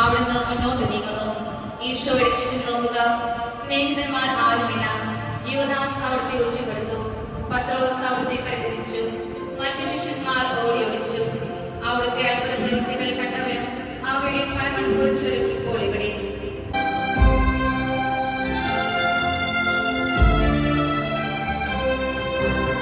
അവിടുന്ന് മുന്നോട്ട് നീങ്ങുന്നു. ഈശോയുടെ ചുറ്റും നോക്കുക. ആരുമില്ല. യുവദാസ് അവിടുത്തെ ഒറ്റപ്പെടുത്തു പത്രോസ് അവിടുത്തെ പരിഹരിച്ചു മറ്റു ശിഷ്യന്മാർ ഓടി ഒളിച്ചു. അവിടുത്തെ അത്ഭുത പ്രവൃത്തികൾ കണ്ടവരും അവിടെ ഫലം അനുഭവിച്ചവരും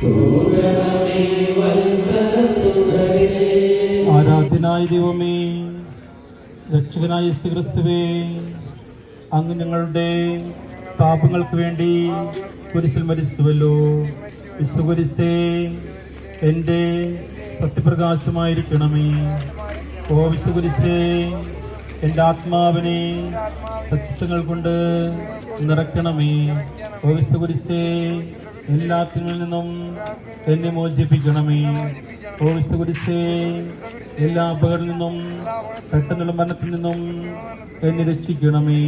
പൂരണമേ വത്സരസുധരേ ആരാധ്യനായ ദൈവമേ രക്ഷകനായ ശ്രീക്രിസ്തുവേ ക്രിസ്തുവേ അങ്ങ് ഞങ്ങളുടെ പാപങ്ങൾക്ക് വേണ്ടി കുരിശിൽ മരിച്ചുവല്ലോ. വിശുദ്ധ എന്റെ സത്യപ്രകാശമായിരിക്കണമേ. ഓ വിശുദ്ധ കുരിശേ എന്റെ ആത്മാവിനെ സത്യങ്ങൾ കൊണ്ട് നിറയ്ക്കണമേ. ഓ വിശുദ്ധ കുരിശേ എല്ലാത്തിനിൽ നിന്നും എന്നെ മോചിപ്പിക്കണമേ. ഓ വിശുദ്ധ കുരിശേ എല്ലാ അപകടത്തിൽ നിന്നും പെട്ടെന്നുള്ള മരണത്തിൽ നിന്നും എന്നെ രക്ഷിക്കണമേ.